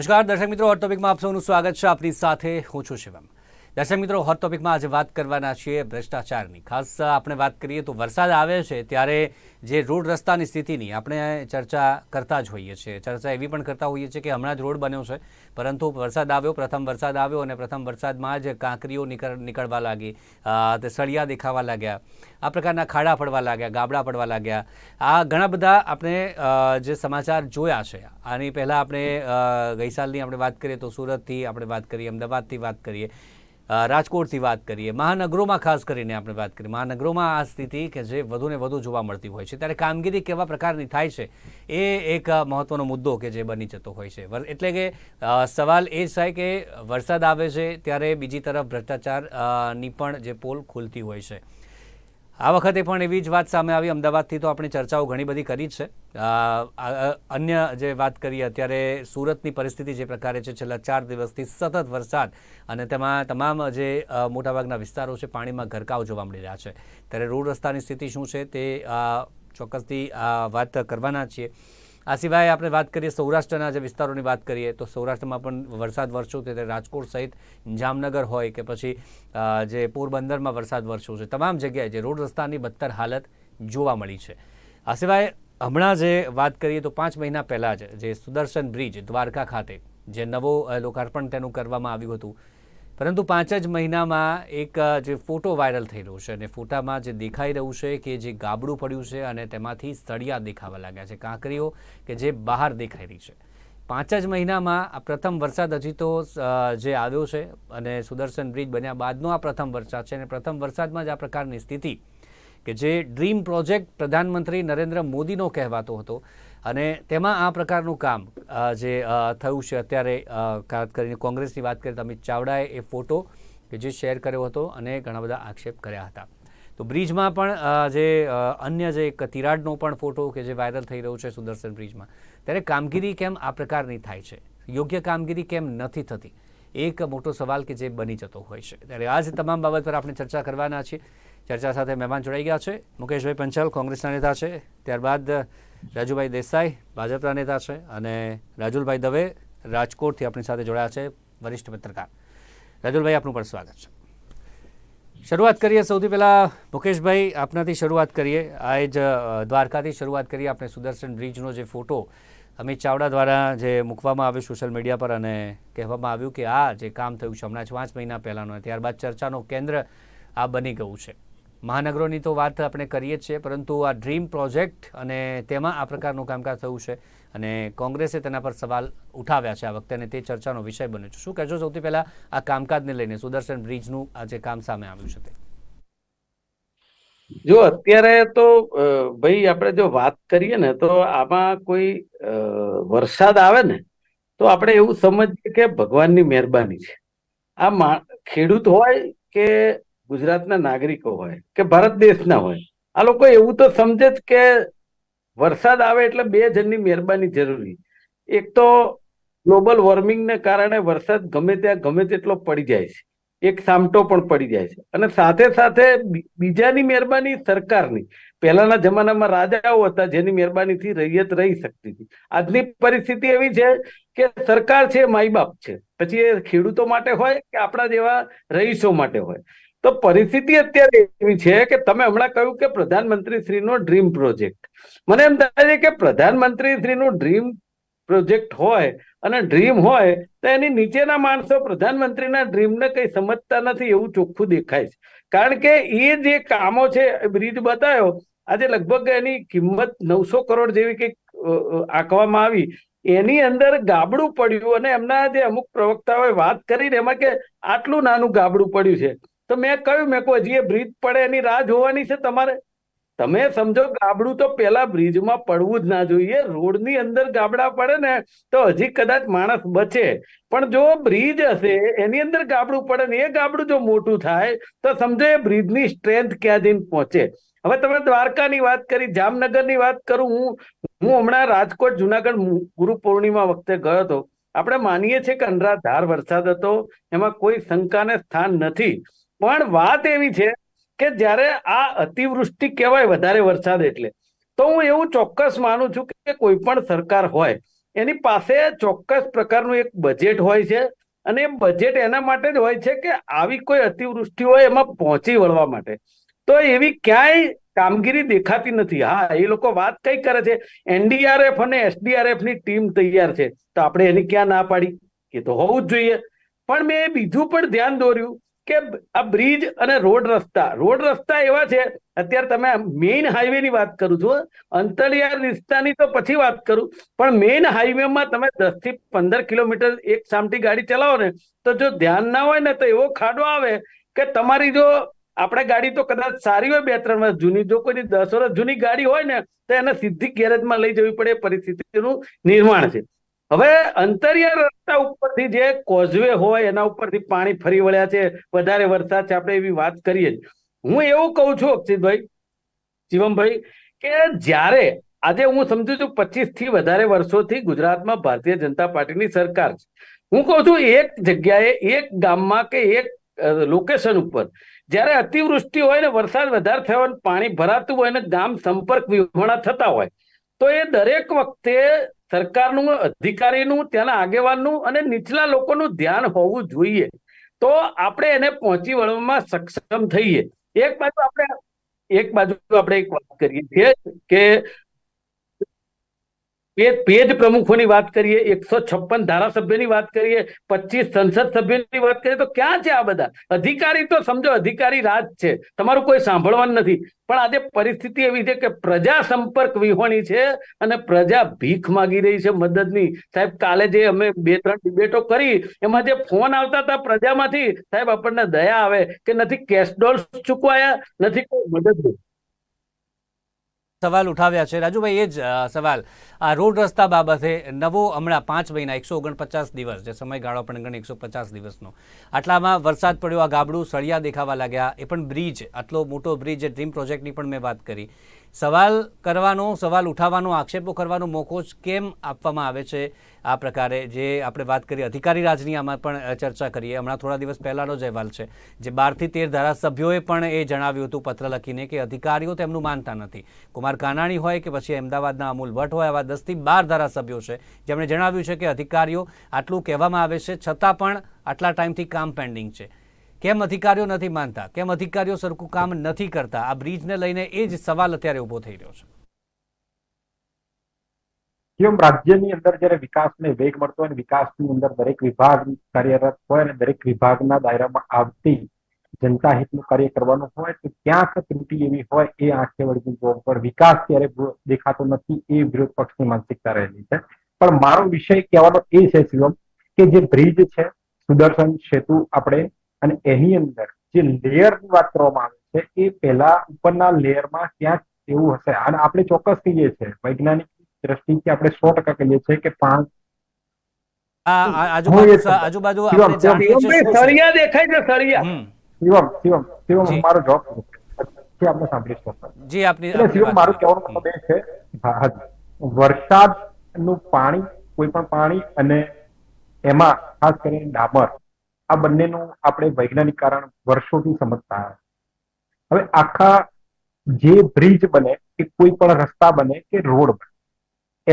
નમસ્કાર. દર્શક મિત્રો હોટ ટોપિકમાં આપ સૌનું સ્વાગત છે. આપની સાથે હું છું શિવમ. દર્શક મિત્રો હોટ ટોપિકમાં આજે વાત કરવાના છીએ ભ્રષ્ટાચારની. ખાસ આપણે વાત કરીએ તો વરસાદ આવે છે ત્યારે જે રોડ રસ્તાની સ્થિતિની આપણે ચર્ચા કરતા જ હોઈએ છીએ. ચર્ચા એવી પણ કરતા હોઈએ છીએ કે હમણાં જ રોડ બન્યો છે પરંતુ વરસાદ આવ્યો પ્રથમ વરસાદ આવ્યો અને પ્રથમ વરસાદમાં જ કાંકરીઓ નીકળ નીકળવા લાગી. તે સળિયા દેખાવા લાગ્યા. આ પ્રકારના ખાડા પડવા લાગ્યા ગાબડા પડવા લાગ્યા. આ ઘણા બધા આપણે જે સમાચાર જોયા છે આની પહેલાં આપણે અ, ગઈ સાલની આપણે વાત કરીએ તો સુરતથી આપણે વાત કરીએ અમદાવાદથી વાત કરીએ. રાજકોટથી વાત કરીએ. મહાનગરોમાં ખાસ કરીને આપણે વાત કરીએ. મહાનગરોમાં આ સ્થિતિ કે જે વધુને વધુ જોવા મળતી હોય છે. ત્યારે કામગીરી કેવા પ્રકારની થાય છે એ એક મહત્ત્વનો મુદ્દો કે જે બની જતો હોય છે. એટલે કે સવાલ એ થાય કે વરસાદ આવે છે ત્યારે બીજી તરફ ભ્રષ્ટાચારની પણ જે પોલ ખુલતી હોય છે. આ વખતે પણ એવી જ વાત સામે આવી. અમદાવાદથી તો આપણે ચર્ચાઓ ઘણી બધી કરી છે. અન્ય જે વાત કરીએ, અત્યારે સુરતની પરિસ્થિતિ જે પ્રકારે છે, છેલ્લા ચાર દિવસથી સતત વરસાદ અને તેમાં તમામ જે મોટાભાગના વિસ્તારો છે, પાણીમાં ગરકાવ જોવા મળી રહ્યા છે. ત્યારે રોડ રસ્તાની સ્થિતિ શું છે તે ચોક્કસથી વાત કરવાના છીએ. આ સિવાય આપણે વાત કરીએ સૌરાષ્ટ્રના જે વિસ્તારોની વાત કરીએ, તો સૌરાષ્ટ્રમાં પણ વરસાદ વરસ્યો છે રાજકોટ સહિત જામનગર હોય કે પછી જે પોરબંદરમાં વરસાદ વરસ્યો છે, તમામ જગ્યાએ જે રોડ રસ્તાની બદતર હાલત જોવા મળી છે. આ સિવાય હમણાં જે વાત કરીએ, તો પાંચ મહિના પહેલાં જ જે સુદર્શન બ્રિજ દ્વારકા ખાતે જે નવો લોકાર્પણ તેનું કરવામાં આવ્યું હતું પરંતુ પાંચ જ મહિનામાં એક જે ફોટો વાયરલ થઈ રહ્યો છે અને ફોટામાં જે દેખાઈ રહ્યું છે કે જે ગાબડું પડ્યું છે અને તેમાંથી સળિયા દેખાવા લાગ્યા છે, કાંકરીઓ કે જે બહાર દેખાઈ રહી છે. પાંચ જ મહિનામાં આ પ્રથમ વરસાદ હજી તો જે આવ્યો છે અને સુદર્શન બ્રિજ બન્યા બાદનો આ પ્રથમ વરસાદ છે અને પ્રથમ વરસાદમાં જ આ પ્રકારની સ્થિતિ કે જે ડ્રીમ પ્રોજેક્ટ પ્રધાનમંત્રી નરેન્દ્ર મોદીનો કહેવાતો હતો અને તેમાં આ પ્રકારનું કામ જે થયું છે અત્યારે ખાસ કરીને કોંગ્રેસની વાત કરીએ તો અમિત ચાવડાએ એ ફોટો કે જે શેર કર્યો હતો અને ઘણા બધા આક્ષેપ કર્યા હતા. તો બ્રિજમાં પણ જે અન્ય જે એક તિરાડનો પણ ફોટો કે જે વાયરલ થઈ રહ્યો છે સુદર્શન બ્રિજમાં, ત્યારે કામગીરી કેમ આ પ્રકારની થાય છે? યોગ્ય કામગીરી કેમ નથી થતી? એક મોટો સવાલ કે જે બની જતો હોય છે. ત્યારે આ જ તમામ બાબત પર આપણે ચર્ચા કરવાના છીએ. ચર્ચા સાથે મહેમાન જોડાઈ ગયા છે. મુકેશભાઈ પંચાલ કોંગ્રેસના નેતા છે. ત્યારબાદ રાજુભાઈ દેસાઈ, ભાજપના નેતા છે અને રાજુલભાઈ દવે રાજકોટથી આપણી સાથે જોડાયા છે વરિષ્ઠ પત્રકાર. રાજુલભાઈ, આપનું પણ સ્વાગત છે. શરૂઆત કરીએ સૌથી પહેલાં મુકેશભાઈ, આપનાથી શરૂઆત કરીએ. આ જ દ્વારકાથી શરૂઆત કરીએ આપણે સુદર્શન બ્રિજનો જે ફોટો અમિત ચાવડા દ્વારા જે મૂકવામાં આવ્યું સોશિયલ મીડિયા પર અને કહેવામાં આવ્યું કે આ જે કામ થયું છે હમણાં જ પાંચ મહિના પહેલાંનું ત્યારબાદ ચર્ચાનો કેન્દ્ર આ બની ગયું છે. મહાનગરોની તો વાત આપણે કરીએ જ છીએ, પરંતુ આ ડ્રીમ પ્રોજેક્ટ અને તેમાં આ પ્રકારનું કામકાજ થયું છે અને કોંગ્રેસે તેના પર સવાલ ઉઠાવ્યા છે આ વખતે અને તે ચર્ચાનો વિષય બન્યો છે. શું કહેશો? સૌથી પહેલાં આ કામકાજને લઈને સુદર્શન બ્રિજનું આ જે કામ સામે આવ્યું છે તે. જો અત્યારે તો ભાઈ, આપણે જો વાત કરીએ ને, તો આમાં કોઈ વરસાદ આવે ને, તો આપણે એવું સમજીએ કે ભગવાનની મહેરબાની છે. આ ખેડૂત હોય કે ગુજરાતના નાગરિકો હોય કે ભારત દેશના હોય, આ લોકો એવું તો સમજે જ કે વરસાદ આવે એટલે બે જણની મહેરબાની જરૂરી. એક તો ગ્લોબલ વોર્મિંગને કારણે વરસાદ ગમે ત્યાં ગમે તેટલો પડી જાય છે. એક સામટો પણ પડી જાય છે. અને સાથે સાથે બીજાની મહેરબાની સરકારની. પહેલાના જમાનામાં રાજાઓ હતા જેની મહેરબાનીથી રૈયત રહી શકતી હતી. આજની પરિસ્થિતિ એવી છે કે સરકાર છે, માઈ બાપ છે. પછી એ ખેડૂતો માટે હોય કે આપણા જેવા રહીશો માટે હોય. તો પરિસ્થિતિ અત્યારે એવી છે કે તમે હમણાં કહ્યું કે પ્રધાનમંત્રી શ્રીનો ડ્રીમ પ્રોજેક્ટ. મને એમ થાય છે કે પ્રધાનમંત્રી શ્રીનું ડ્રીમ પ્રોજેક્ટ હોય અને ડ્રીમ હોય તો એની નીચેના માણસો પ્રધાનમંત્રીના ડ્રીમને કંઈ સમજતા નથી એવું ચોખ્ખું દેખાય છે. કારણ કે એ જે કામો છે બ્રિજ બતાવ્યો આજે લગભગ એની કિંમત નવસો કરોડ જેવી કંઈક આંકવામાં આવી. એની અંદર ગાબડું પડ્યું અને એમના જે અમુક પ્રવક્તાઓએ વાત કરીને એમાં કે આટલું નાનું ગાબડું પડ્યું છે. તો મેં કહ્યું, મેં કહું હજી એ બ્રિજ પડે એની રાહ જોવાની છે તમારે? તમે સમજો, ગાબડું તો પેલા બ્રિજમાં પડવું જ ના જોઈએ. રોડની અંદર ગાબડા પડે ને તો હજી કદાચ માણસ બચે. પણ જો બ્રિજ હશે, એની અંદર ગાબડું પડે ને એ ગાબડું જો મોટું થાય, તો સમજો એ બ્રિજની સ્ટ્રેન્થ ક્યાં જઈને પહોંચે. હવે તમે દ્વારકાની વાત કરી, જામનગરની વાત કરું, હું હું હમણાં રાજકોટ, જુનાગઢ ગુરુ પૂર્ણિમા વખતે ગયો હતો. આપણે માનીએ છીએ કે અનરાધાર વરસાદ હતો, એમાં કોઈ શંકાને સ્થાન નથી. પણ વાત એવી છે કે જ્યારે આ અતિવૃષ્ટિ કહેવાય વધારે વરસાદ એટલે, તો હું એવું ચોક્કસ માનું છું કે કોઈ પણ સરકાર હોય, એની પાસે ચોક્કસ પ્રકારનું એક બજેટ હોય છે અને એ બજેટ એના માટે જ હોય છે કે આવી કોઈ અતિવૃષ્ટિ હોય એમાં પહોંચી વળવા માટે. તો એવી ક્યાંય કામગીરી દેખાતી નથી. હા, એ લોકો વાત કઈ કરે છે, એનડીઆરએફ અને એસડીઆરએફની ટીમ તૈયાર છે, તો આપણે એની ક્યાં ના પાડી? એ તો હોવું જ જોઈએ. પણ મેં એ બીજું પણ ધ્યાન દોર્યું કે આ બ્રિજ અને રોડ રસ્તા. રોડ રસ્તા એવા છે, અત્યારે તમે મેઇન હાઈવે ની વાત કરું છું અંતરિયાળ વિસ્તારની તો પછી વાત કરું, પણ મેઇન હાઈવેમાં તમે દસથી પંદર કિલોમીટર એક સામટી ગાડી ચલાવો ને, તો જો ધ્યાન ના હોય ને તો એવો ખાડો આવે કે તમારી જો આપણે ગાડી તો કદાચ સારી હોય બે ત્રણ વર્ષ જૂની, જો કોઈની દસ વર્ષ જૂની ગાડી હોય ને, તો એને સીધી ગેરેજમાં લઈ જવી પડે પરિસ્થિતિનું નિર્માણ છે. હવે અંતરિયાળ રસ્તા ઉપરથી જે કોઝવે હોય, એના ઉપરથી પાણી ફરી વળ્યા છે, વધારે વરસાદ છે, આપણે એવી વાત કરીએ હું એવું કહું છું, અક્ષિતભાઈ, શિવમભાઈ, કે જ્યારે, આજે હું સમજુ છું પચીસથી વધારે વર્ષોથી ગુજરાતમાં ભારતીય જનતા પાર્ટીની સરકાર છે. હું કહું છું, એક જગ્યાએ, એક ગામમાં કે એક લોકેશન ઉપર, જ્યારે અતિવૃષ્ટિ હોય ને, વરસાદ વધારે થયો પાણી ભરાતું હોય ને ગામ સંપર્ક વિહોણા થતા હોય, તો એ દરેક વખતે સરકારનું, અધિકારીનું, ત્યાંના આગેવાનનું અને નીચલા લોકોનું ધ્યાન હોવું જોઈએ. તો આપણે એને પહોંચી વળવામાં સક્ષમ થઈએ. એક બાજુ આપણે, એક બાજુ આપણે એક વાત કરીએ. છીએ કે પેજ પ્રમુખોની વાત કરીએ, એકસો છપ્પન ધારાસભ્યની વાત કરીએ, પચીસ સંસદ સભ્યોની વાત કરીએ, તો ક્યાં છે આ બધા? અધિકારી તો સમજો, અધિકારી રાજ છે. તમારું કોઈ સાંભળવાનું નથી. પણ આજે પરિસ્થિતિ એવી છે કે પ્રજા સંપર્ક વિહોણી છે અને પ્રજા ભીખ માગી રહી છે મદદની. સાહેબ, કાલે જે અમે બે ત્રણ ડિબેટો કરી, એમાં જે ફોન આવતા હતા પ્રજામાંથી, સાહેબ, આપણને દયા આવે કે નથી કેશ ચૂકવાયા, નથી કોઈ મદદ સવાલ ઉઠાવ્યા છે. રાજુભાઈ, એ જ સવાલ. આ રોડ રસ્તા બાબતે નવો હમણાં પાંચ મહિના, એકસો ઓગણપચાસ દિવસ, જે સમયગાળો પણ ગણે એકસો પચાસ દિવસનો. આટલામાં વરસાદ પડ્યો, આ ગાબડું સળિયા દેખાવા લાગ્યા. એ પણ બ્રિજ, આટલો મોટો બ્રિજ જે ડ્રીમ પ્રોજેક્ટની પણ મેં વાત કરી. સવાલ કરવાનો, સવાલ ઉઠાવવાનો, આક્ષેપો કરવાનો મોકો જ કેમ આપવામાં આવે છે? આ પ્રકારે જે આપણે વાત કરીએ અધિકારી રાજની આમાં પણ ચર્ચા કરીએ. હમણાં થોડા દિવસ પહેલાંનો જ અહેવાલ છે, જે બારથી તેર ધારાસભ્યોએ પણ એ જણાવ્યું હતું, પત્ર લખીને કે અધિકારીઓ તેમનું માનતા નથી. કુમાર કાનાણી હોય કે પછી અમદાવાદના અમૂલ ભટ્ટ હોય, આવા દસથી બાર ધારાસભ્યો છે, જેમણે જણાવ્યું છે કે અધિકારીઓ આટલું કહેવામાં આવે છે, છતાં પણ આટલા ટાઈમથી કામ પેન્ડિંગ છે. કેમ અધિકારીઓ નથી માનતા? કેમ અધિકારીઓ સરખું કામ નથી કરતા? આ બ્રિજને લઈને એ જ સવાલ અત્યારે ઊભો થઈ રહ્યો છે. જેમ રાજ્યની અંદર જ્યારે વિકાસને વેગ મળતો હોય વિકાસની અંદર દરેક વિભાગ કાર્યરત હોય અને દરેક વિભાગના દાયરામાં આવતી જનતા હિતનું કાર્ય કરવાનું હોય તો ક્યાંક ત્રુટિ એવી હોય એ આંખે વળગી જોવા પર વિકાસ ત્યારે દેખાતો નથી એ વિરોધ પક્ષની માનસિકતા રહેલી છે. પણ મારો વિષય કહેવાનો એ છે, શિવમ, કે જે બ્રિજ છે, સુદર્શન સેતુ આપણે અને એની અંદર જે લેયરની વાત કરવામાં આવે છે એ પહેલા ઉપરના લેયરમાં ક્યાંક એવું હશે અને આપણે ચોક્કસ કહીએ છીએ વૈજ્ઞાનિક દ્રષ્ટિથી આપણે સો ટકા કહીએ છીએ કે પાંચ આજુબાજુ. સળિયા દેખાય છે સળિયા શિવમ શિવમ શિવમ મારો જવાબ છે આપણે સાંભળીશ. જી આપની એટલે શિવમ મારું. મતલબ એ છે હા. વરસાદનું પાણી કોઈ પણ પાણી અને એમાં ખાસ કરીને ડામર આ બંનેનું આપણે વૈજ્ઞાનિક કારણ વર્ષોથી સમજતા હવે આખા જે બ્રિજ બને, કે કોઈ પણ રસ્તા બને, કે રોડ બને,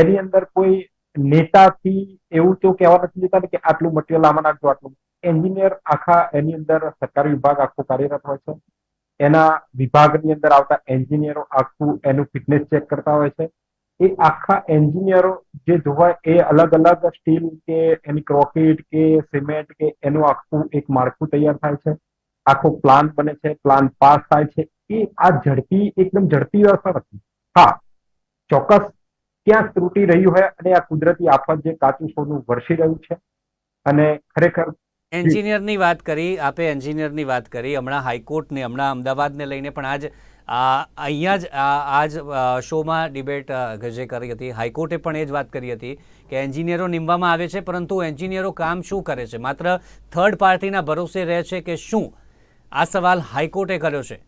એની અંદર કોઈ નેતાથી એવું તો કહેવા નથી દેતા કે આટલું મટીરિયલ આમાં નાખજો, આટલું. એન્જિનિયર આખા એની અંદર સરકારી વિભાગ આખો કાર્યરત હોય છે. એના વિભાગની અંદર આવતા એન્જિનિયરો આખું એનું ફિટનેસ ચેક કરતા હોય છે. એ આખા એન્જિનિયરો જે જોવાય એ અલગ અલગ સ્ટીલ કે એની ક્રોકેટ કે સિમેન્ટ કે એનું આખું એક માળખું તૈયાર થાય છે. આખો પ્લાન બને છે પ્લાન પાસ થાય છે. એ આ ઝડપી, એકદમ ઝડપી અસર હતી. હા, ચોક્કસ ક્યાંક ત્રુટી રહ્યું હોય અને આ કુદરતી આફત જે કાચું સોનું વરસી રહ્યું છે. અને ખરેખર એન્જિનિયરની વાત કરી, આપે એન્જિનિયરની વાત કરી, હમણાં હાઈકોર્ટને, હમણાં અમદાવાદને લઈને પણ આજ અહીંયા જ, આ આજ શોમાં ડિબેટ જે કરી હતી. હાઈકોર્ટે પણ એ જ વાત કરી હતી કે એન્જિનિયરો નીમવામાં આવે છે, પરંતુ એન્જિનિયરો કામ શું કરે છે? માત્ર થર્ડ પાર્ટીના ભરોસે રહે છે કે શું? આ સવાલ હાઈકોર્ટે કર્યો છે.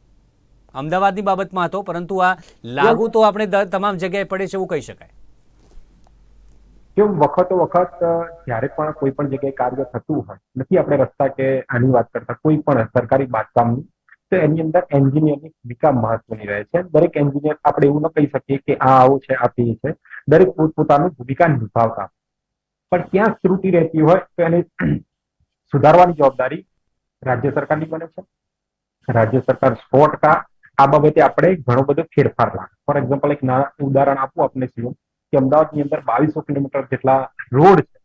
અમદાવાદની બાબતમાં હતો પરંતુ આ લાગુ તો આપણે તમામ જગ્યાએ પડે છે એવું કહી શકાય. જો વખતો વખત જ્યારે પણ કોઈ પણ જગ્યાએ કાર્ય થતું હોય, નથી આપણે રસ્તા કે આની વાત કરતા, કોઈ પણ સરકારી બાંધકામની તો એની અંદર એન્જિનિયરની ભૂમિકા મહત્વની રહે છે. દરેક એન્જિનિયર આપણે એવું ન કહી શકીએ કે આ આવું છે, આ તે છે. દરેક પોતપોતાની ભૂમિકા નિભાવતા. પણ ક્યાં ત્રુટિ રહેતી હોય તો એને સુધારવાની જવાબદારી રાજ્ય સરકારની બને છે. રાજ્ય સરકાર સો ટકા આ બાબતે આપણે ઘણો બધો ફેરફાર લાગે. ફોર એક્ઝામ્પલ એક નાના ઉદાહરણ આપું આપને સીએમ કે અમદાવાદની અંદર બાવીસો કિલોમીટર જેટલા રોડ છે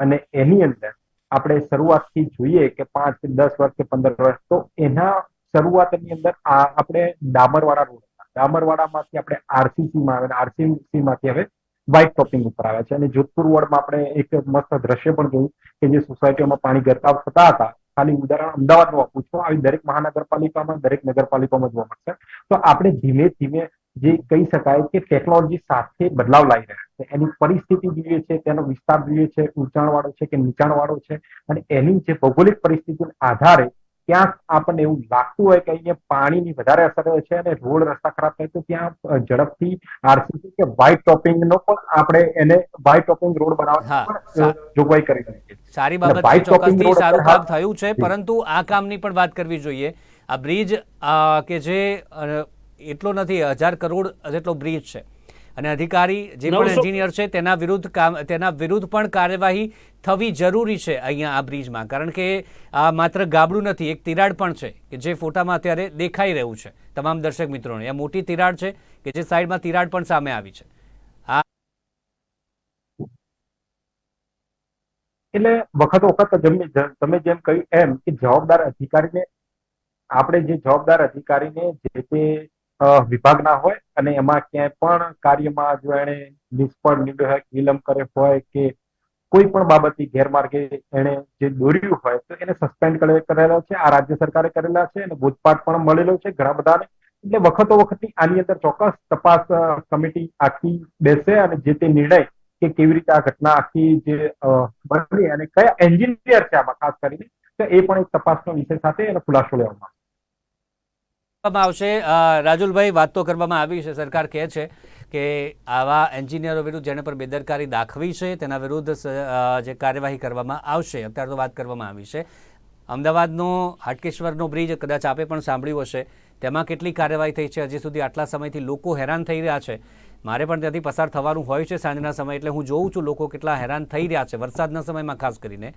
અને એની અંદર આપણે શરૂઆતથી જોઈએ કે પાંચ કે દસ વર્ષ કે પંદર વર્ષ તો એના શરૂઆતની અંદર આપણે ડામરવાળા રોડ હતા. ડામરવાળામાંથી આપણે આરસીસીમાં આવે આરસીસીમાંથી હવે વ્હાઇટ ટોપિંગ ઉપર આવે છે. અને જોધપુર વોર્ડમાં આપણે એક મસ્ત દ્રશ્ય પણ જોયું કે જે સોસાયટીઓમાં પાણી ગરકાવ થતા હતા. ખાલી ઉદાહરણ અમદાવાદનું આપું છું. આવી દરેક મહાનગરપાલિકામાં દરેક નગરપાલિકામાં જોવા મળશે. તો આપણે ધીમે ધીમે જે કહી શકાય કે ટેકનોલોજી સાથે બદલાવ લાવી રહ્યા છે. એની પરિસ્થિતિ જોઈએ છે, તેનો વિસ્તાર જોઈએ છે, ઊંચાણવાળો છે કે નીચાણવાળો છે. અને એની જે ભૌગોલિક પરિસ્થિતિના આધારે ક્યાંક આપણને એવું લાગતું હોય કે અહીંયા પાણીની વધારે અસર હોય છે અને રોડ રસ્તા ખરાબ થાય તો ત્યાં ઝડપથી આરસીસી કે વ્હાઇટ ટોપિંગ નો પણ આપણે એને વ્હાઇટ ટોપિંગ રોડ બનાવવા જોગવાઈ કરી શકીએ સારી બાબત ચોક્કસથી સારું કામ થયું છે પરંતુ આ કામની પણ વાત કરવી જોઈએ. આ બ્રિજ કે જે એટલો નથી હજાર કરોડ જેટલો બ્રિજ છે. અને અધિકારી જે પણ એન્જિનિયર છે તેના વિરુદ્ધ કામ તેના વિરુદ્ધ પણ કાર્યવાહી થવી જરૂરી છે અહીંયા આ બ્રિજમાં. કારણ કે આ માત્ર ગાબડું નથી એક તિરાડ પણ છે કે જે ફોટામાં અત્યારે દેખાઈ રહ્યું છે. તમામ દર્શક મિત્રોને આ મોટી તિરાડ છે કે જે સાઈડમાં તિરાડ પણ સામે આવી છે. એટલે વખત વખત તમે જેમ કહ્યું એમ કે જવાબદાર અધિકારીને આપણે જે જવાબદાર અધિકારીને જે તે વિભાગના હોય અને એમાં ક્યાંય પણ કાર્યમાં જો એને નિષ્ફળ હોય વિલંબ કરે હોય કે કોઈ પણ બાબતથી ગેરમાર્ગે એને જે દોર્યું હોય તો એને સસ્પેન્ડ કરેલો છે. આ રાજ્ય સરકારે કરેલા છે અને બોધપાઠ પણ મળેલો છે ઘણા બધાને. એટલે વખતો વખતની આની અંદર ચોક્કસ તપાસ કમિટી આખી બેસે અને જે તે નિર્ણય કે કેવી રીતે આ ઘટના આખી જે બની અને કયા એન્જિનિયર છે આમાં, ખાસ કરીને, તો એ પણ એક તપાસનો વિષય સાથે એનો ખુલાસો લેવામાં આવશે. રાજુલભાઈ, વાત તો કરવામાં આવી છે. સરકાર કહે છે કે આવા એન્જિનિયરો વિરુદ્ધ જેને પર બેદરકારી દાખવી છે, તેના વિરુદ્ધ જે કાર્યવાહી કરવામાં આવશે. અત્યારે તો વાત કરવામાં આવી છે. અમદાવાદનો હાટકેશ્વરનો બ્રિજ કદાચ આપે પણ સાંભળ્યું હશે. તેમાં કેટલી કાર્યવાહી થઈ છે? હજી સુધી આટલા સમયથી લોકો હેરાન થઈ રહ્યા છે. મારે પણ ત્યાંથી પસાર થવાનું હોય છે સાંજના સમય, એટલે હું જોઉં છું લોકો કેટલા હેરાન થઈ રહ્યા છે વરસાદના સમયમાં, ખાસ કરીને.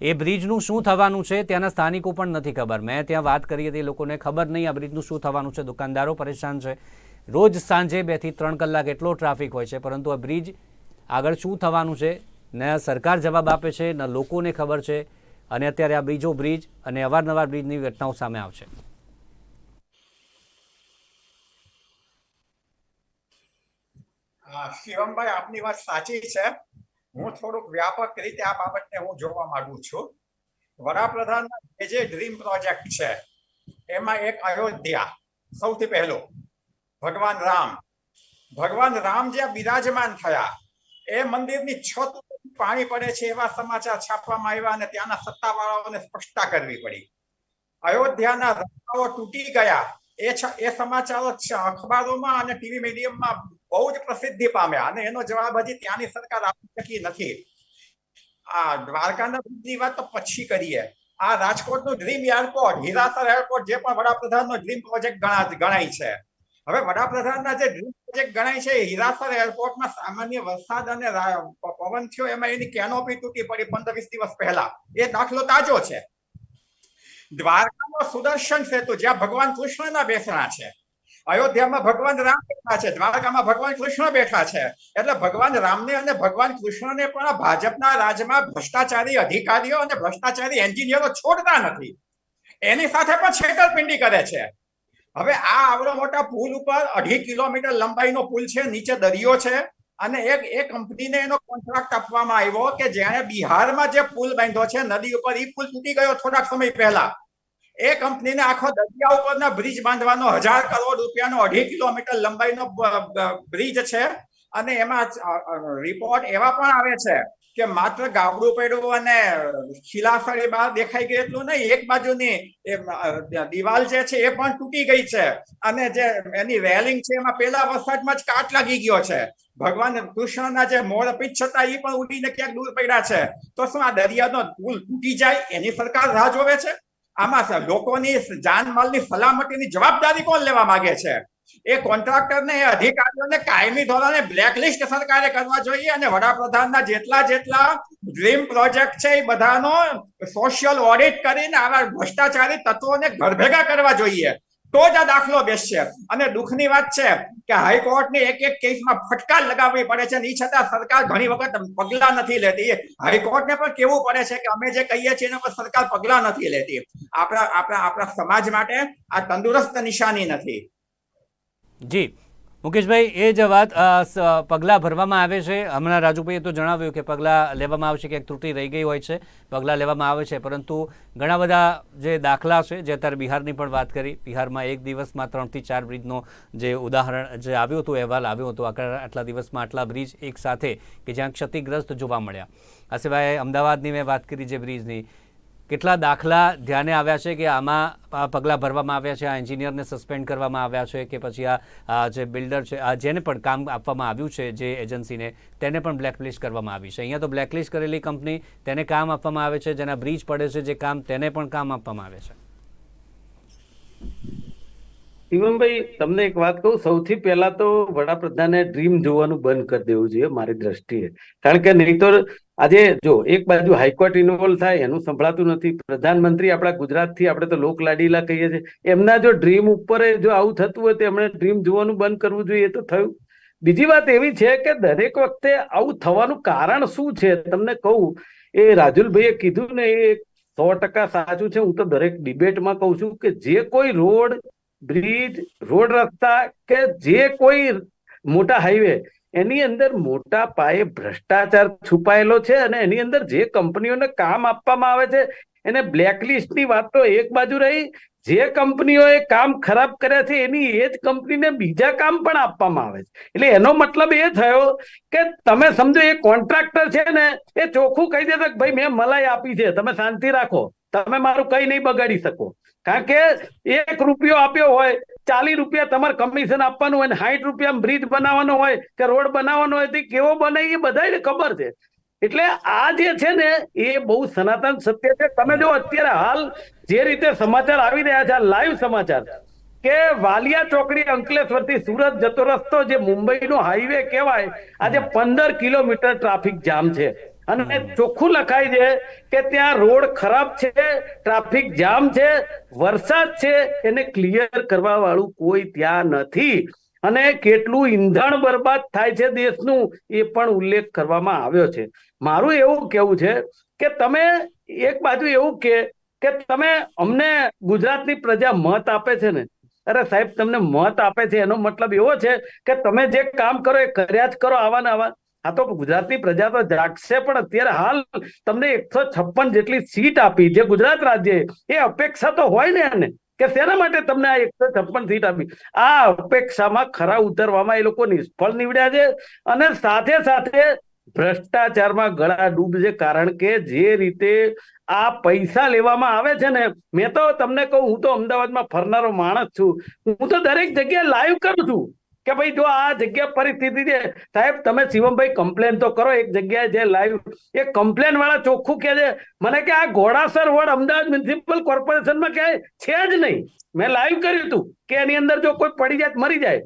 એ બ્રિજનું શું થવાનું છે ત્યાંના સ્થાનિકો પણ નથી ખબર. મેં ત્યાં વાત કરી હતી લોકોને ખબર નહીં આ બ્રિજનું શું થવાનું છે. દુકાનદારો પરેશાન છે. રોજ સાંજે બેથી ત્રણ કલાક એટલો ટ્રાફિક હોય છે, પરંતુ આ બ્રિજ આગળ શું થવાનું છે, ન સરકાર જવાબ આપે છે, ન લોકોને ખબર છે, અને અત્યારે આ બીજો બ્રિજ અને અવારનવાર બ્રિજની ઘટનાઓ સામે આવશે. શિવમભાઈ, આપની વાત સાચી છે. હું થોડુંક વ્યાપક રીતે આ બાબતને હું જોવા માંગુ છું. વડાપ્રધાનના જે ડ્રીમ પ્રોજેક્ટ છે, એમાં એક અયોધ્યા, સૌથી પહેલો, ભગવાન રામ. ભગવાન રામ જ્યાં બિરાજમાન થયા, એ મંદિરની છત પાણી પડે છે એવા સમાચાર છાપવામાં આવ્યા અને ત્યાંના સત્તાવાળાઓને સ્પષ્ટતા કરવી પડી. અયોધ્યાના રસ્તાઓ તૂટી ગયા. એ એ સમાચારો અખબારોમાં અને ટીવી મીડિયમમાં બહુ જ પ્રસિદ્ધિ પામ્યા અને એનો જવાબ હજી ત્યાંની સરકાર આપી શકી નથી. આ દ્વારકાના બ્રિજની વાત તો પછી કરીએ. આ રાજકોટનું ડ્રીમ એરપોર્ટ હીરાસર એરપોર્ટ જે પણ વડાપ્રધાનનો ડ્રીમ પ્રોજેક્ટ ગણાય છે. હવે વડાપ્રધાનના જે ડ્રીમ પ્રોજેક્ટ ગણાય છે હિરાસર એરપોર્ટમાં સામાન્ય વરસાદ અને પવન થયો એમાં એની કેનોપી તૂટી પડી પંદર વીસ દિવસ પહેલા. એ દાખલો તાજો છે. દ્વારકાનો સુદર્શન સેતુ, જ્યાં ભગવાન કૃષ્ણના બેસણા છે. અયોધ્યામાં ભગવાન રામ બેઠા છે, દ્વારકામાં ભગવાન કૃષ્ણ બેઠા છે. એટલે ભગવાન રામને અને ભગવાન કૃષ્ણને પણ આ ભાજપના રાજમાં ભ્રષ્ટાચારી અધિકારીઓ અને ભ્રષ્ટાચારી એન્જિનિયરો છોડતા નથી. એની સાથે પણ છેતરપિંડી કરે છે. હવે આ આવડો મોટા પુલ ઉપર અઢી કિલોમીટર લંબાઈનો પુલ છે, નીચે દરિયો છે અને એક, એ કંપનીને એનો કોન્ટ્રાક્ટ આપવામાં આવ્યો કે જેણે બિહારમાં જે પુલ બાંધ્યો છે, નદી ઉપર એ પુલ તૂટી ગયો થોડાક સમય પહેલા. એ કંપનીને આખો દરિયા ઉપરના બ્રિજ બાંધવાનો હજાર કરોડ રૂપિયાનો અઢી કિલોમીટર લંબાઈનો બ્રિજ છે. અને એમાં રિપોર્ટ એવા પણ આવે છે કે માત્ર ગાબડું પડ્યું અને ખીલાસળી બહાર દેખાઈ ગઈ એટલું નહીં, એક બાજુની દિવાલ જે છે એ પણ તૂટી ગઈ છે. અને જે એની રેલિંગ છે એમાં પેલા વરસાદમાં જ કાટ લાગી ગયો છે. ભગવાન કૃષ્ણના જે મોર પીછ છતાં એ પણ ઉડીને ક્યાંક દૂર પડ્યા છે. તો શું આ દરિયાનો પુલ તૂટી જાય? એની સરકાર રાહ જોવે છે? આમાં લોકોની જાનમાલની સલામતીની જવાબદારી કોણ લેવા માંગે છે? એ કોન્ટ્રાક્ટરને, એ અધિકારીઓને કાયમી ધોરણે બ્લેકલિસ્ટ સરકારે કરવા જોઈએ અને વડાપ્રધાનના જેટલા જેટલા ડ્રીમ પ્રોજેક્ટ છે એ બધાનો સોશિયલ ઓડિટ કરીને આવા ભ્રષ્ટાચારી તત્વોને ઘરભેગા કરવા જોઈએ. તો જ આ દાખલો બેસશે. અને દુઃખની વાત છે કે હાઈકોર્ટને એક એક કેસમાં ફટકાર લગાવવી પડે છે એ છતાં સરકાર ઘણી વખત પગલા નથી લેતી. હાઈકોર્ટને પણ કેવું પડે છે કે અમે જે કહીએ છીએ એના પર સરકાર પગલા નથી લેતી. આપણા આપણા આપણા સમાજ માટે આ તંદુરસ્ત નિશાની નથી. જી. મુકેશભાઈ, એ જ વાત પગલાં ભરવામાં આવે છે. હમણાં રાજુભાઈએ તો જણાવ્યું કે પગલાં લેવામાં આવશે ક્યાંક ત્રુટિ રહી ગઈ હોય છે. પગલાં લેવામાં આવે છે, પરંતુ ઘણા બધા જે દાખલા છે, જે અત્યારે બિહારની પણ વાત કરી, બિહારમાં એક દિવસમાં ત્રણથી ચાર બ્રિજનો જે ઉદાહરણ જે આવ્યું હતું, અહેવાલ આવ્યો હતો આટલા દિવસમાં આટલા બ્રિજ એક સાથે કે જ્યાં ક્ષતિગ્રસ્ત જોવા મળ્યા. આ સિવાય અમદાવાદની મેં વાત કરી જે બ્રિજની કેટલા દાખલા ધ્યાને આવ્યા છે કે આમાં પગલાં ભરવામાં આવ્યા છે, આ એન્જિનિયરને સસ્પેન્ડ કરવામાં આવ્યા છે કે પછી આ જે બિલ્ડર છે, આ જેને પણ કામ આપવામાં આવ્યું છે જે એજન્સીને, તેને પણ બ્લેકલિસ્ટ કરવામાં આવી છે. અહીંયા તો બ્લેકલિસ્ટ કરેલી કંપની, તેને કામ આપવામાં આવે છે, જેના બ્રિજ પડે છે જે કામ, તેને પણ કામ આપવામાં આવે છે. શિવમભાઈ, તમને એક વાત કહું, સૌથી પહેલા તો વડાપ્રધાને ડ્રીમ જોવાનું બંધ કરી દેવું જોઈએ મારી દ્રષ્ટિએ. કારણ કે નહીં તો આજે જો એક બાજુ હાઈકોર્ટ ઇન્વોલ્વ થાય, એનું સંભળાતું નથી. પ્રધાનમંત્રી આપણા ગુજરાતથી, આપણે તો લોકલાડીલા કહીએ છીએ. એમના જો ડ્રીમ ઉપર જો આવું થતું હોય તો એમણે ડ્રીમ જોવાનું બંધ કરવું જોઈએ તો થયું. બીજી વાત એવી છે કે દરેક વખતે આવું થવાનું કારણ શું છે? તમને કહું, એ રાજુલભાઈએ કીધું ને એ સો ટકા સાચું છે. હું તો દરેક ડિબેટમાં કહું છું કે જે કોઈ રોડ બ્રિજ, રોડ રસ્તા કે જે કોઈ મોટા હાઈવે એની અંદર મોટા પાયે ભ્રષ્ટાચાર છુપાયેલો છે અને એની અંદર જે કંપનીઓને કામ આપવામાં આવે છે, એને બ્લેકલિસ્ટની વાત તો એક બાજુ રહી, જે કંપનીઓએ કામ ખરાબ કર્યા છે, એની એ જ કંપનીને બીજા કામ પણ આપવામાં આવે છે. એટલે એનો મતલબ એ થયો કે તમે સમજો એ કોન્ટ્રાક્ટર છે ને, એ ચોખ્ખું કહી દેતા ભાઈ મેં મલાઈ આપી છે, તમે શાંતિ રાખો, તમે મારું કઈ નહીં બગાડી શકો. કારણ કે એક રૂપિયો આપ્યો હોય ચાલી રૂપિયા તમારે કમિશન આપવાનું હોય સાઠ રૂપિયા બ્રિજ બનાવવાનો હોય કે રોડ બનાવવાનો હોય, તે કેવો બને એ બધાને ખબર છે. એટલે આ જે છે ને, એ બહુ સનાતન સત્ય છે. તમે જો અત્યારે હાલ જે રીતે સમાચાર આવી રહ્યા છે લાઈવ સમાચાર, કે વાલિયા ચોકડી અંકલેશ્વરથી સુરત જતો રસ્તો, જે મુંબઈનો હાઈવે કહેવાય, આજે પંદર કિલોમીટર ટ્રાફિક જામ છે. અને ચોખ્ખું લખાય છે કે ત્યાં રોડ ખરાબ છે ટ્રાફિક જામ છે વરસાદ છે એને ક્લિયર કરવા વાળું કોઈ ત્યાં નથી. અને કેટલું ઈંધણ બરબાદ થાય છે દેશનું એ પણ ઉલ્લેખ કરવામાં આવ્યો છે. મારું એવું કેવું છે કે તમે એક બાજુ એવું કે કે તમે અમને ગુજરાતની પ્રજા મત આપે છે ને? અરે સાહેબ તમને મત આપે છે એનો મતલબ એવો છે કે તમે જે કામ કરો એ કર્યા જ કરો આવા ને આવા. આ તો ગુજરાતની પ્રજા તો જાગશે, પણ અત્યારે હાલ તમને એકસો છપ્પન જેટલી સીટ આપી, જે ગુજરાત રાજ્ય એ અપેક્ષા તો હોય ને એને, કે શેના માટે તમને આ એકસો છપ્પન સીટ આપી? આ અપેક્ષામાં ખરા ઉતરવામાં એ લોકો નિષ્ફળ નીવડ્યા છે અને સાથે સાથે ભ્રષ્ટાચારમાં ગળા ડૂબ છે, કારણ કે જે રીતે આ પૈસા લેવામાં આવે છે ને, મેં તો તમને કહું, હું તો અમદાવાદમાં ફરનારો માણસ છું. હું તો દરેક જગ્યાએ લાઈવ કરું છું. કે ભાઈ જો આ જગ્યા પરિસ્થિતિ છે સાહેબ તમે શિવમભાઈ કમ્પ્લેન તો કરો એક જગ્યાએ જે લાઈવ એ કમ્પ્લેન વાળા ચોખ્ખું કે છે મને કે આ ઘોડાસર વોર્ડ અમદાવાદ મ્યુનિસિપલ કોર્પોરેશનમાં ક્યાંય છે જ નહીં. મેં લાઈવ કર્યું હતું કે એની અંદર જો કોઈ પડી જાય મરી જાય.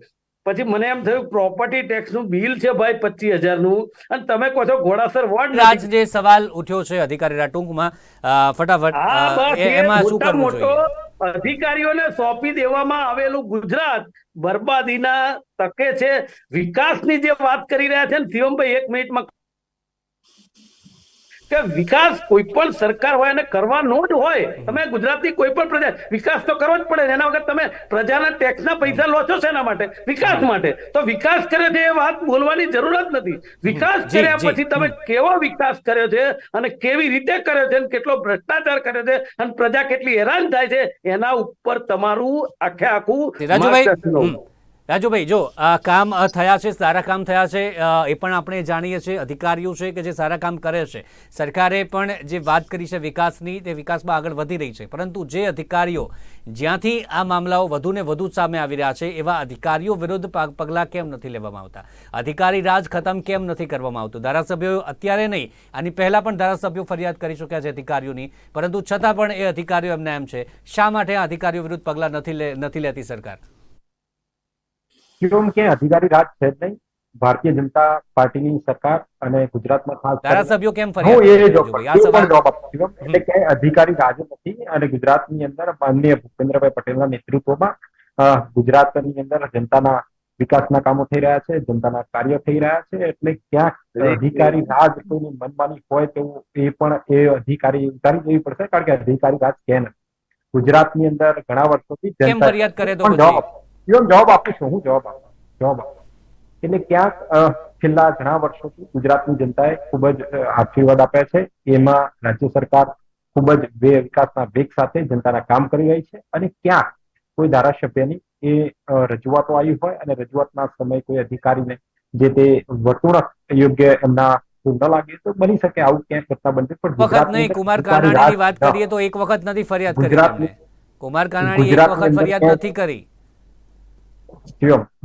પછી મને એમ થયું પ્રોપર્ટી ટેક્સનું બિલ છે ભાઈ પચીસ હજારનું અને તમે કહો છો ઘોડાસર વોર્ડ રાજ જે સવાલ ઉઠ્યો છે અધિકારીના ટૂંકમાં ફટાફટ એમાં શું કરવું જોઈએ? મોટો અધિકારીઓને સોંપી દેવામાં આવેલું ગુજરાત બરબાદીના તકે છે. વિકાસની જે વાત કરી રહ્યા છે ને, શિવમભાઈ, એક મિનિટમાં કે વિકાસ કોઈ પણ સરકાર હોય અને કરવાનો જ હોય. તમે ગુજરાતની કોઈ પણ પ્રજા વિકાસ તો કરવો જ પડે એના વગર તમે પ્રજાના ટેક્સના પૈસા લો છો શેના માટે? વિકાસ માટે. તો વિકાસ કરે છે એ વાત બોલવાની જરૂર જ નથી. વિકાસ કર્યા પછી તમે કેવો વિકાસ કર્યો છે અને કેવી રીતે કર્યો છે અને કેટલો ભ્રષ્ટાચાર કર્યો છે અને પ્રજા કેટલી હેરાન થાય છે એના ઉપર તમારું આખે આખું રાજુભાઈ. રાજુભાઈ, જો આ કામ થયા છે, સારા કામ થયા છે એ પણ આપણે જાણીએ છીએ, અધિકારીઓ છે કે જે સારા કામ કરે છે. સરકારે પણ જે વાત કરી છે વિકાસની, તે વિકાસમાં આગળ વધી રહી છે. પરંતુ જે અધિકારીઓ જ્યાંથી આ મામલાઓ વધુ ને વધુ સામે આવી રહ્યા છે, એવા અધિકારીઓ વિરુદ્ધ પગ- પગલાં કેમ નથી લેવામાં આવતા? અધિકારી રાજ ખતમ કેમ નથી કરવામાં આવતું? ધારાસભ્યો અત્યારે નહીં, આની પહેલાં પણ ધારાસભ્યો ફરિયાદ કરી ચૂક્યા છે અધિકારીઓની. પરંતુ છતાં પણ એ અધિકારીઓ એમને એમ છે. શા માટે આ અધિકારીઓ વિરુદ્ધ પગલાં નથી લે, નથી લેતી સરકાર? શિવમ કે અધિકારી રાજ છે જ નહીં. ભારતીય જનતા પાર્ટીની સરકાર અને ગુજરાતમાં ખાસ ધારાસભ્યો કેમ હું એ. એટલે કે અધિકારી રાજ નથી અને ગુજરાતની અંદર માનનીય ભૂપેન્દ્રભાઈ પટેલના નેતૃત્વમાં ગુજરાતની અંદર જનતાના વિકાસના કામો થઈ રહ્યા છે જનતાના કાર્યો થઈ રહ્યા છે. એટલે ક્યાંક અધિકારી રાજ કોઈની મનમાની હોય તેવું એ પણ એ અધિકારી ઉતારી દેવી પડશે કારણ કે અધિકારી રાજ કે નથી ગુજરાતની અંદર ઘણા વર્ષોથી જનતા ફરિયાદ કરે તો પણ જવાબ આપું છું હું જવાબ આપું જવાબ આપું એટલે ક્યાંક છેલ્લા ઘણા વર્ષોથી ગુજરાતની જનતાએ ખૂબ જ આશીર્વાદ આપ્યા છે. એમાં રાજ્ય સરકાર ખૂબ જ બે વિકાસના વેગ સાથે જનતાના કામ કરી રહી છે અને ક્યાંક કોઈ ધારાસભ્યની એ રજૂઆતો આવી હોય અને રજૂઆતના સમય કોઈ અધિકારીને જે તે વર્તુણક યોગ્ય એમના ન લાગે તો બની શકે આવું ક્યાંક ઘટના બનશે પણ વખત નહીં કુમાર કાનાણીની વાત કરીએ તો એક વખત નથી ફરિયાદ કરી કુમાર કાનાણી એક વખત ફરિયાદ નથી કરી.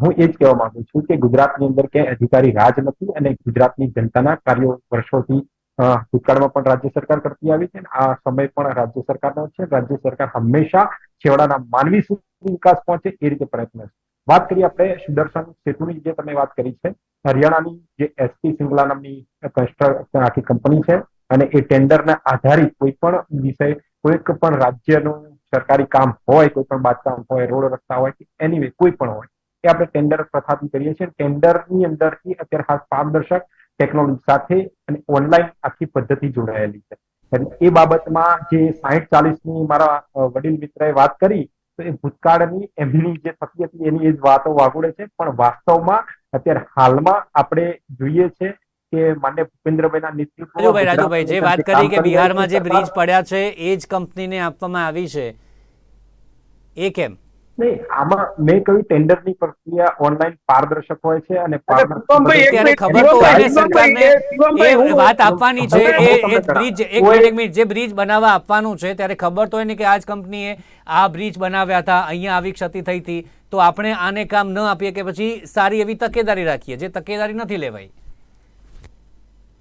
હું એ જ કહેવા માંગુ છું કે ગુજરાતની અંદર ક્યાંય અધિકારી રાજ નથી અને ગુજરાતની જનતાના કાર્યો વર્ષોથી ભૂતકાળમાં પણ રાજ્ય સરકાર કરતી આવી છે આ સમય પણ રાજ્ય સરકારનો છે. રાજ્ય સરકાર હંમેશા છેવાડાના માનવી સુધી વિકાસ પહોંચે એ રીતે પ્રયત્ન છે. વાત કરીએ આપણે સુદર્શન સેતુની જે તમે વાત કરી છે, હરિયાણાની જે એસપી સિંગલા નામની આખી કંપની છે અને એ ટેન્ડરના આધારિત કોઈ પણ વિષય કોઈક પણ રાજ્યનું સરકારી કામ હોય, કોઈ પણ બાંધકામ હોય, રોડ રસ્તા હોય કે એની કોઈ પણ હોય, એ આપણે ટેન્ડર પ્રથાથી કરીએ છીએ. ટેન્ડરની અંદરથી અત્યારે ખાસ પારદર્શક ટેકનોલોજી સાથે અને ઓનલાઈન આખી પદ્ધતિ જોડાયેલી છે. એ બાબતમાં જે સાહીઠ ચાલીસની મારા વડીલ મિત્રએ વાત કરી, તો એ ભૂતકાળની એમની જે થતી હતી એની એ જ વાતો વાગોડે છે. પણ વાસ્તવમાં અત્યારે હાલમાં આપણે જોઈએ છે કે માન્ય ભૂપેન્દ્રભાઈના નેતૃત્વમાં રાજુભાઈ રાજુભાઈ જે વાત કરી કે બિહારમાં જે બ્રિજ પડ્યા છે એ જ કંપનીને આપવામાં આવી છે. એ કેમ? નહીં આમાં મેં કહ્યું ટેન્ડરની પ્રક્રિયા ઓનલાઈન પારદર્શક હોય છે અને પારદર્શક શિવમભાઈ, એક ત્યારે મિનિટ, ખબર તો હોય સરકારને એ વાત આપવાની છે એ બ્રિજ એક મિનિટ એક મિનિટ જે બ્રિજ બનાવવા આપવાનું છે ત્યારે ખબર તો હોય ને કે આ જ કંપનીએ આ બ્રિજ બનાવ્યા હતા અહીંયા આવી ક્ષતિ થઈ હતી તો આપણે આને કામ ન આપીએ કે પછી સારી એવી તકેદારી રાખીએ જે તકેદારી નથી લેવાઈ.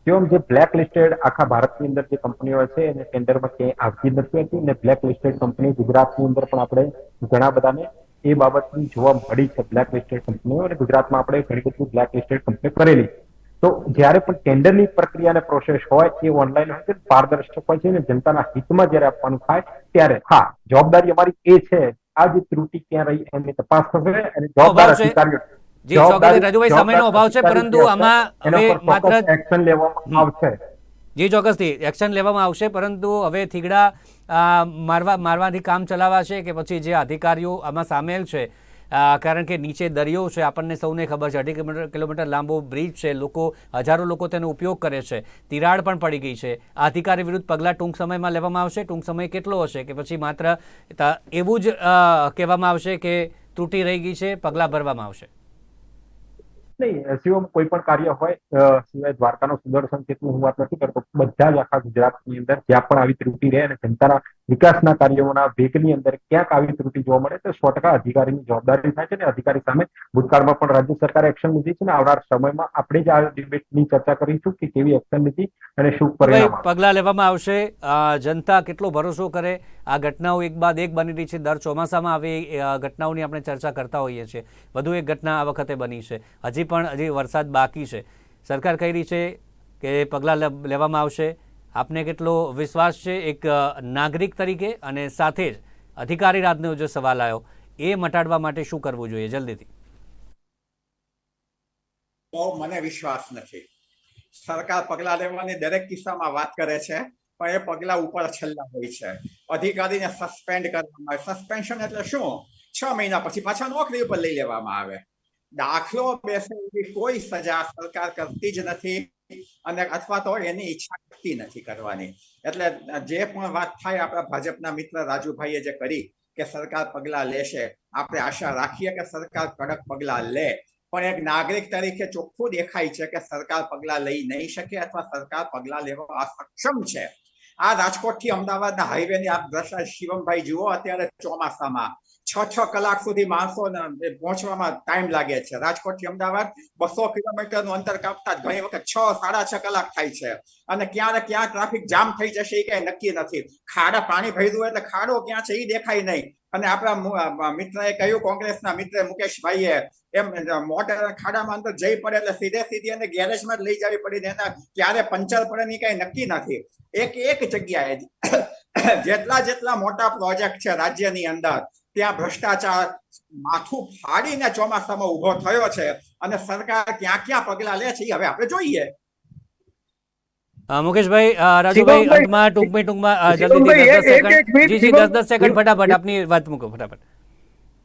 જેમ જે બ્લેક લિસ્ટેડ આખા ભારતની અંદર જે કંપનીઓ છે એને ટેન્ડરમાં ક્યાંય આવતી નથી હતી અને બ્લેક લિસ્ટેડ કંપની ગુજરાતની અંદર પણ આપણે ઘણા બધાને એ બાબતની જોવા મળી છે બ્લેક લિસ્ટેડ કંપનીઓ અને ગુજરાતમાં આપણે ઘણી બધી બ્લેક લિસ્ટેડ કંપની કરેલી. તો જ્યારે પણ ટેન્ડરની પ્રક્રિયાને પ્રોસેસ હોય એ ઓનલાઈન હોય છે પારદર્શક હોય છે અને જનતાના હિતમાં જ્યારે આપવાનું થાય ત્યારે હા જવાબદારી અમારી એ છે આ જે ત્રુટિ ક્યાં રહી એની તપાસ થશે અને જવાબદાર અધિકારીઓ જી ચોક્કસ રાજુભાઈ સમયનો અભાવ છે પરંતુ આમાં હવે માત્ર એક્શન લેવામાં આવશે. જી ચોક્કસથી એક્શન લેવામાં આવશે પરંતુ હવે થીગડા મારવા મારવાથી કામ ચલાવાશે કે પછી જે અધિકારીઓ આમાં સામેલ છે કારણ કે નીચે દરિયો છે આપણને સૌને ખબર છે અઢી કિલોમીટર લાંબો બ્રિજ છે લોકો હજારો લોકો તેનો ઉપયોગ કરે છે તિરાડ પણ પડી ગઈ છે. આ અધિકારી વિરુદ્ધ પગલાં ટૂંક સમયમાં લેવામાં આવશે ટૂંક સમય કેટલો હશે કે પછી માત્ર એવું જ કહેવામાં આવશે કે ત્રુટી રહી ગઈ છે પગલાં ભરવામાં આવશે. નહીં શિવમ કોઈ પણ કાર્ય હોય સિવાય દ્વારકાનો સુદર્શન સેતુ હું વાત નથી કરતો, બધા જ આખા ગુજરાતની અંદર જ્યાં પણ આવી ત્રુટિ રહે અને જનતાના વિકાસના કાર્યોના વેગની અંદર ક્યાંક આવી ત્રુટિ જોવા મળે તો સો ટકા અધિકારીની જવાબદારી થાય છે અને અધિકારી સામે ભૂતકાળમાં પણ રાજ્ય સરકારે એક્શન લીધી છે અને આવનાર સમયમાં આપણે જ આ ડિબેટની ચર્ચા કરીશું કે કેવી એક્શન લીધી અને શું પરિણામ પગલાં લેવામાં આવશે. જનતા કેટલો ભરોસો કરે? આ ઘટનાઓ એક બાદ એક બની રહી છે. દર ચોમાસામાં આવી ઘટનાઓની આપણે ચર્ચા કરતા હોઈએ છીએ. વધુ એક ઘટના આ વખતે બની છે. હજી પણ હજી વરસાદ બાકી છે. સરકાર કહી રહી છે કે પગલાં લેવામાં આવશે. આપને કેટલો વિશ્વાસ છે એક નાગરિક તરીકે અને સાથે જ અધિકારી રાજનો જે સવાલ આવ્યો, એ મટાડવા માટે શું કરવું જોઈએ? જલ્દીથી. તો મને વિશ્વાસ નથી. સરકાર પગલા લેવાની દરેક કિસ્સામાં વાત કરે છે, પણ એ પગલા ઉપર છેલ્લા હોય છે. અધિકારીને સસ્પેન્ડ કરવામાં આવે. સસ્પેન્શન એટલે શું? છ મહિના પછી પાછા નોકરી ઉપર લઈ લેવામાં આવે. દાખલો બેસે કોઈ સજા સરકાર કરતી જ નથી. અને અથવા તો એની ઈચ્છા કરતી નથી કરવાની. એટલે જે પણ વાત થાય આપણા ભાજપના મિત્ર રાજુભાઈએ જે કરી કે સરકાર પગલા લેશે, આપણે આશા રાખીએ કે સરકાર કડક પગલા લે. પણ એક નાગરિક તરીકે ચોખ્ખું દેખાય છે કે સરકાર પગલા લઈ નહીં શકે અથવા સરકાર પગલા લેવા અસક્ષમ છે. આ રાજકોટથી અમદાવાદના હાઈવેની આપ દ્રશ્ય શિવમભાઈ જુઓ, અત્યારે ચોમાસામાં. છ છ કલાક સુધી માણસોને પહોંચવામાં ટાઈમ લાગે છે. રાજકોટથી અમદાવાદ બસો કિલોમીટરનું અંતર કાપતા ઘણી વખત છ, સાડા છ કલાક થાય છે. અને ક્યાં ને ક્યાં ટ્રાફિક જામ થઈ જશે એ કઈ નક્કી નથી. ખાડા પાણી ભર્યું એટલે ખાડો ક્યાં છે એ દેખાય નહીં. અને આપણા મિત્ર એ કહ્યું, કોંગ્રેસના મિત્ર મુકેશભાઈએ, એમ મોટર ખાડામાં અંદર જઈ પડે એટલે સીધે સીધી એને ગેરેજમાં જ લઈ જવી પડી ને એના ક્યારે પંચર પડે ની કઈ નક્કી નથી. એક એક જગ્યાએ જેટલા જેટલા મોટા પ્રોજેક્ટ છે રાજ્યની અંદર ત્યાં ભ્રષ્ટાચાર માથું ફાડીને ચોમાસામાં ઊભો થયો છે અને સરકાર ક્યાં ક્યાં પગલા લે છે એ હવે આપણે જોઈએ. મુકેશભાઈ રાજુભાઈ અંતમાં ટૂંકમાં ટૂંકમાં જલ્દીથી દસ સેકન્ડ ફટાફટ આપની વાત મૂકો ફટાફટ.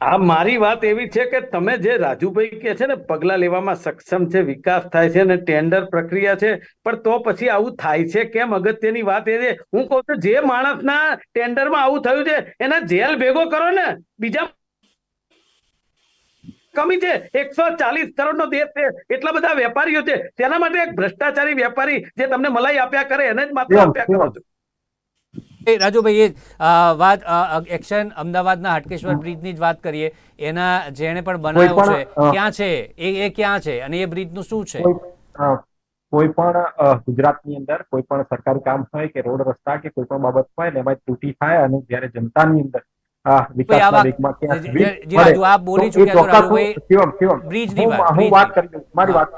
આ મારી વાત એવી છે કે તમે જે રાજુભાઈ કે છે ને પગલા લેવામાં સક્ષમ છે વિકાસ થાય છે ને ટેન્ડર પ્રક્રિયા છે પણ તો પછી આવું થાય છે કેમ? અગત્યની વાત એ છે. હું કહું છું જે માણસના ટેન્ડરમાં આવું થયું છે એના જેલ ભેગો કરો ને. બીજા કમી છે. એકસો ચાલીસ કરોડ નો દેશ છે. એટલા બધા વેપારીઓ છે. તેના માટે એક ભ્રષ્ટાચારી વેપારી જે તમને મલાઈ આપ્યા કરે એને જ માત્ર આપ્યા કરો છો. રાજુભાઈ એ વાત એક્શન અમદાવાદના હાટકેશ્વર બ્રિજની જ વાત કરીએ. એના જેણે પણ બનાવ્યો છે. ક્યાં છે? એ એ ક્યાં છે? અને એ બ્રિજનું શું છે? કોઈ પણ ગુજરાતની અંદર કોઈ પણ સરકારી કામ હોય કે રોડ રસ્તા કે કોઈ પણ બાબત હોય ને એમાં ત્રુટિ થાય અને જ્યારે જનતાની અંદર મારી વાત.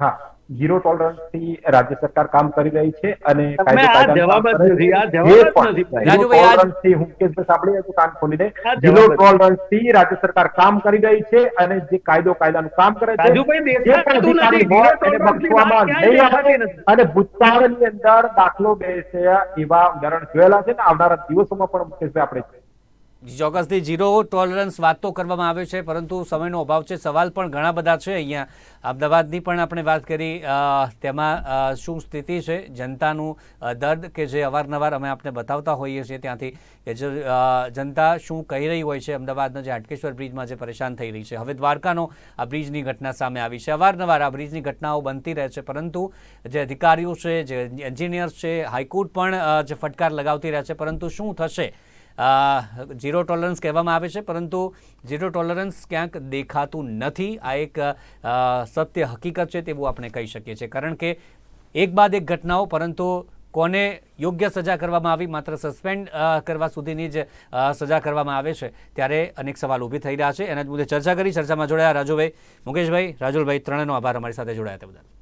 હા. ઝીરો ટોલરન્સથી રાજ્ય સરકાર કામ કરી રહી છે અને છે. ઝીરો. ટોલરન્સથી રાજ્ય સરકાર કામ કરી રહી છે અને જે કાયદો કાયદાનું કામ કરે છે. અને ભૂતકાળની અંદર દાખલો બેસે એવા ઉદાહરણ જોયેલા છે ને આવનારા દિવસોમાં પણ મુકેશભાઈ આપણે છે. ચોક્કસથી ઝીરો ટોલરન્સ વાત તો કરવામાં આવે છે, પરંતુ સમયનો અભાવ છે, સવાલ પણ ઘણા બધા છે અહીંયા. અમદાવાદની પણ આપણે વાત કરી તેમાં શું સ્થિતિ છે, જનતાનું દર્દ કે જે અવારનવાર અમે આપને બતાવતા હોઈએ છીએ ત્યાંથી કે જે જનતા શું કહી રહી હોય છે, અમદાવાદના જે હાટકેશ્વર બ્રિજમાં જે પરેશાન થઈ રહી છે. હવે દ્વારકાનો આ બ્રિજની ઘટના સામે આવી છે. અવારનવાર આ બ્રિજની ઘટનાઓ બનતી રહે છે, પરંતુ જે અધિકારીઓ છે, જે એન્જિનિયર્સ છે, હાઈકોર્ટ પણ જે ફટકાર લગાવતી રહે છે, પરંતુ શું થશે? ઝીરો ટોલરન્સ કહેવામાં આવે છે, પરંતુ ઝીરો ટોલરન્સ ક્યાંક દેખાતું નથી. આ એક સત્ય હકીકત છે તેવું આપણે કહી શકીએ છીએ. કારણ કે એક બાદ એક ઘટનાઓ, પરંતુ કોને યોગ્ય સજા કરવામાં આવી, માત્ર સસ્પેન્ડ કરવા સુધીની જ સજા કરવામાં આવે છે, ત્યારે અનેક સવાલ ઊભી થઈ રહ્યા છે. એના જ મુદ્દે ચર્ચા કરી, ચર્ચામાં જોડાયા રાજુભાઈ મુકેશભાઈ. રાજુલભાઈ, ત્રણેયનો આભાર અમારી સાથે જોડાયા તે બદલ.